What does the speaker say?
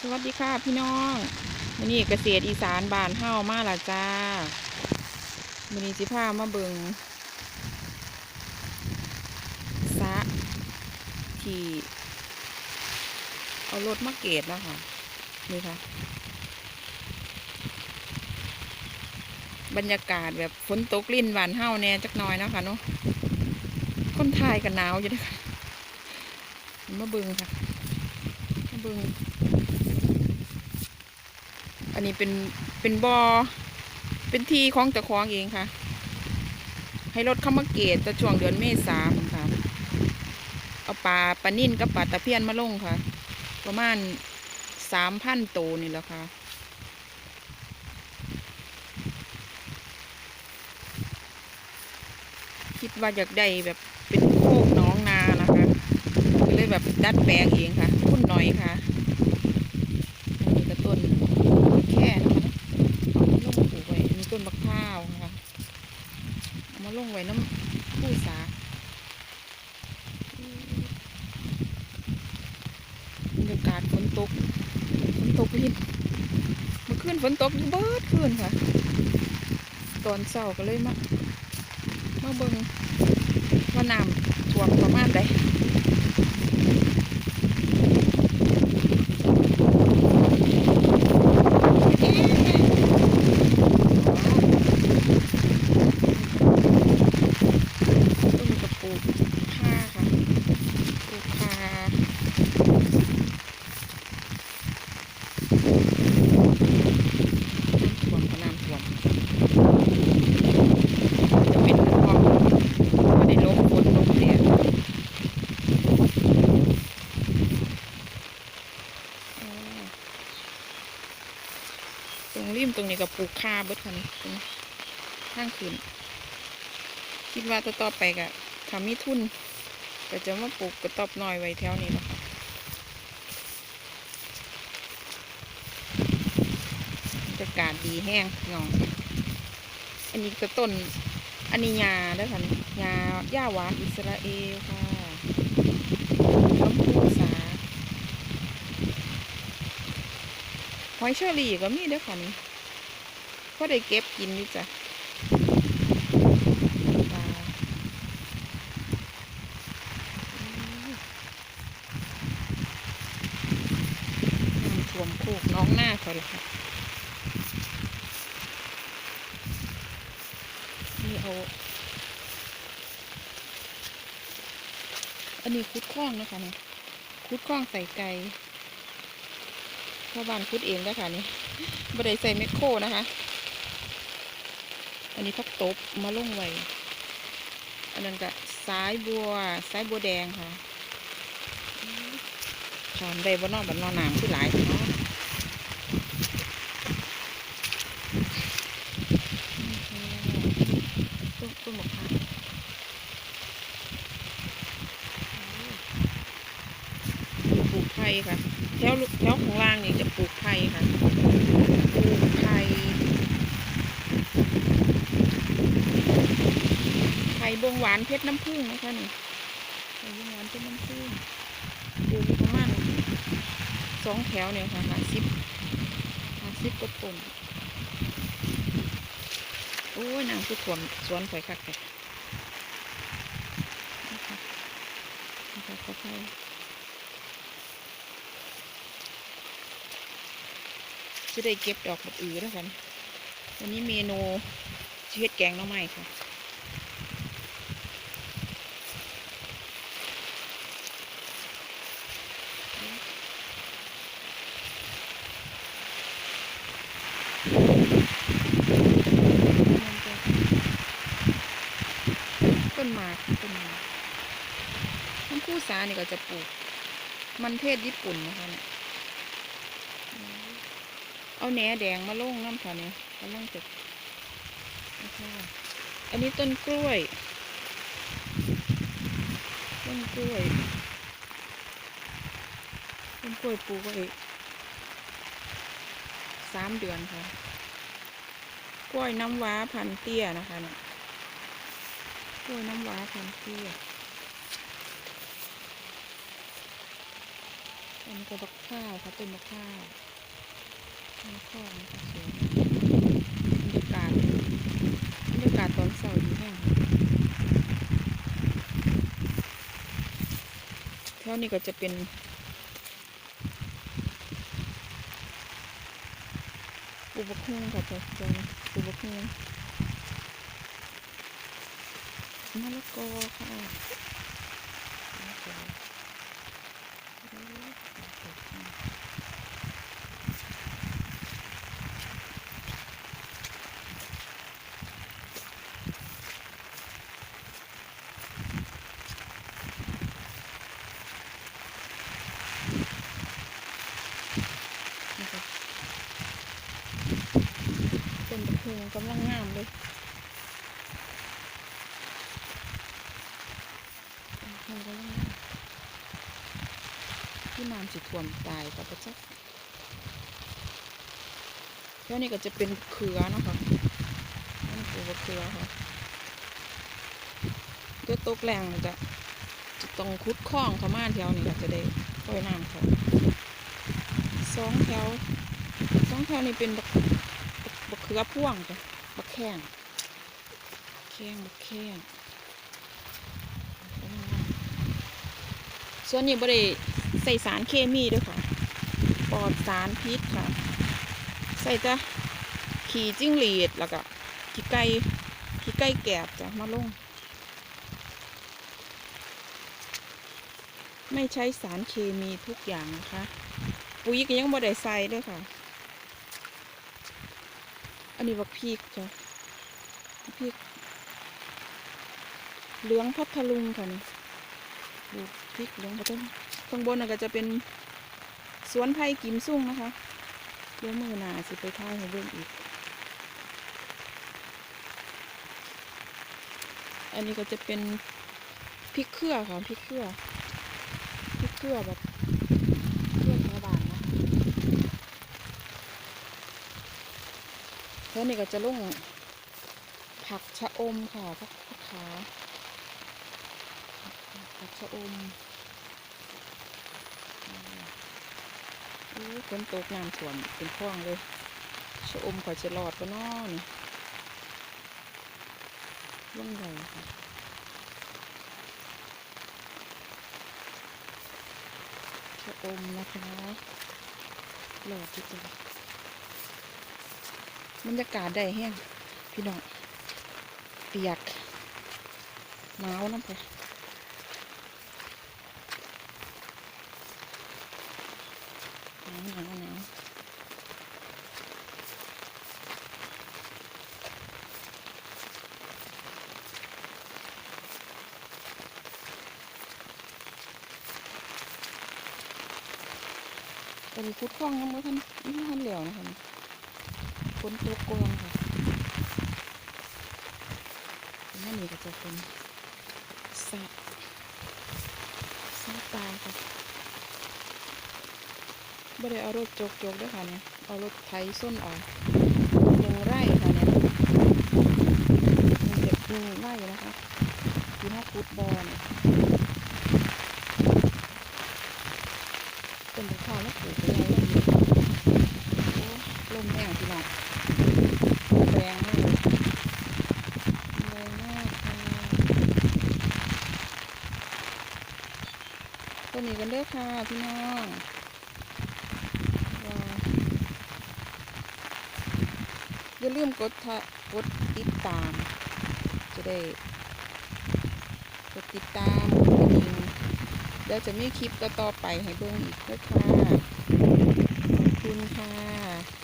สวัสดีค่ะพี่น้องวันนี้เกษตรอีสานบานเฮ้ามาละจ้าวันนี้สิพามาเบิงสะที่เอารถมาเกตแล้วค่ะนี่ค่ะ บรรยากาศแบบฝนตกลิ่นหวานเฮ้าแน่จักน่อยนะคะเนาะคนไทยกันหนาวอยู่นะคะมาเบิงค่ะมาเบิง อันนี้เป็นเป็นบอ่อเป็นที่ของเจ้าของเองค่ะ ให้รถเข้ามาเกตต่ช่วงเดือนเมษาค่ะเอาปลาปลานิ่นกับปลาตะเพียนมาลงค่ะ ประมาณสามพันตัวนี่แหละค่ะคิดว่าอยากได้แบบเป็นโคกน้องนานะคะก็เลยแบบดัดแปลงเองค่ะคุณหน่อยค่ะ อันนี้ก็ต้นแค่นะคะเอามาลงปลูกไว้อันนี้ต้นมะพร้าวค่ะเอามาลงไว้น้ำผู้สาบรรยาศฝนตกฝนตกลิ้นเมื่อคืนฝนตกอยู่เบิดคืนค่ะ ตอนเช้าก็เลยมามาเบิ่งว่าน้ำท่วมประมาณใด ต้นกระปูกผ้าค่ะปลูกผ้าท่วมก็น้ำท่วมจะเป็นพอไม่ได้ลบฝนลบแดดอ๋อ ตรงริมตรงนี้ก็ปลูกข้าเบิดค่ะนี่ตรงข้างขึ้น คิดว่าต่อต่อไปก็ทำมีทุนก็จะมาปลูกกระต๊อบน้อยไว้แถวนี้นะคะบรรยากาศดีแห้งพี่องอันนี้ก็ต้นอันนี้ยาเด้อค่ะนี่ยาหญ้าหวานอิสราเอลค่ะลำพูสา หอยเชอรี่ก็มีเด้อค่ะนี่ก็ได้เก็บกินนี่จ้ะปลาน้ำท่วมโคกน้องหน้าเขาเลยค่ะนี่เอาอันนี้คุดคล้องนะคะเนี่ยคุดคล้องใส่ไก่ พ่อบ้านคุดเองนะคะนี่ไม่ไดใส่แมคโครนะคะ อันนี้พักตบมาลงไว้ อันนั้นก็สายบัวสายบัวแดงค่ะขามได้บ่นอนบ่นอนหนามที่หลายเนาะต้นต้นมะพร้าวปลูกไผ่ค่ะ แถวแถวของล่างนี่จะปลูกไผ่ค่ะ ปลูกไผ่ไข่บงหวานเพชรน้ำผึ้งนะคะนี่ไข่บงหวานเพชรน้ำผึ้งปลูกประมาณสองแถวเนี่ยค่ะหาสิบหาสิบก็ต้นโอ้ยนางคือถ่วมสวนข่อยคักเลยนะคะนะคะขอไป จะได้เก็บดอกบักอือแล้วกันวันนี้เมนูชีวิตแกงน้องไม้ค่ะต้นหมากต้นหมากน้ำคู่สานี่ก็จะปลูก มันเทศญี่ปุ่นนะคะเนี่ย เอาแหนแดงมาลงน้ำค่ะเนี่ยกำลังจะนะคะอันนี้ต้นกล้วย ต้นกล้วย ต้นกล้วยปลูกไว้สามเดือนค่ะ กล้วยน้ำว้าพันเตี้ยนะคะเนี่ยกล้วยน้ำว้าพันเตี้ยอันนี้ก็บักข้าวค่ะต้นมะข้าว มะข้าวนะคะสวยบรรยากาศบรรยากาศตอนเช้าดีแห้งแถวนี้ก็จะเป็นปูบกฮุ่งค่ะจ้ะจ้ะปูบกฮุ่งมะละกอค่ะละกอโอ้ยสวยจังนี่ค่ะ เป็นบกฮุ่งกำลังงามเลยบกฮุ่งกำลังงามที่น้ำสิท่วมตายกับประจักแล้วนี่ก็จะเป็นเขือนะคะนี่ปลูกบักเขือค่ะเดี๋ยวตกแรงจะจะต้องคุดคล้องขามานแถวนี้ค่ะจะได้ปล่อยน้ำเขาสองแถวสองแถวนี่เป็นบักบักบัก เขือพ่วงจ้ะบักแข้งแข้งบักแข้งส่วนนี้บริใส่สารเคมีด้วยค่ะ ปลอดสารพิษค่ะ ใส่จะขี่จิ้งหรีดแล้วก็ขี้ไก่ขี้ไก่แกบจ้ะมาลง ไม่ใช้สารเคมีทุกอย่างนะคะ ปุ๋ยก็ยังบ่ได้ใส่ด้วยค่ะ อันนี้บักพริกจ้ะพริกเหลืองพัทลุงค่ะนี่ปลูพริกเหลืองพัทลุงข้างบนน่ะก็จะเป็นสวนไผ่กิมซุ่งนะคะเดี๋ยวมือหนาสิไปท่ายให้เบิ่งอีก อันนี้ก็จะเป็นพริกเครือค่ะพริกเครือพริกเครือแบบเครือชาวบ้านนะ แล้วนี่ก็จะลุ่งผักชะอมค่ะผักขาผักชะอมโอ้ฝนตกน้ำท่วมเป็นคลองเลยชะอมข่อยจะรอดปะน้อนี่ลุ่งใหญ่ค่ะชะอมนะคะหลอดที่ตัว บรรยากาศได้แห้งพี่น้องเปียกหนาวน้ำไปหนาวหนาวหนาวเป็นคุดคล้องยังไม่ทันไม่ทันเหลวนะคะ ฝนตกกอนค่ะนั่นนี่ก็จะเป็นสระสระตาค่ะไม่ได้เอารถจกจกๆด้วยค่ะเนี่ย เอารถไถส้นออกหนึ่งไร่ค่ะเนี่ยหนึ่งเด็กหนึ่งไร่นะคะที่ห้าฟุตบอลเป็นข้าวแล้วปลูกไปแล้วลมแรงพี่น้องแรงมากแรงมากค่ะตัว นี้กันเด้อค่ะพี่น้องว้าอย่าลืมกดทกดติดตาม จะได้กดติดตามกดกระดิ่งเดี๋ยวจะมีคลิปต่อไปให้เบิ่งอีกด้วยค่ะขอบคุณค่ะ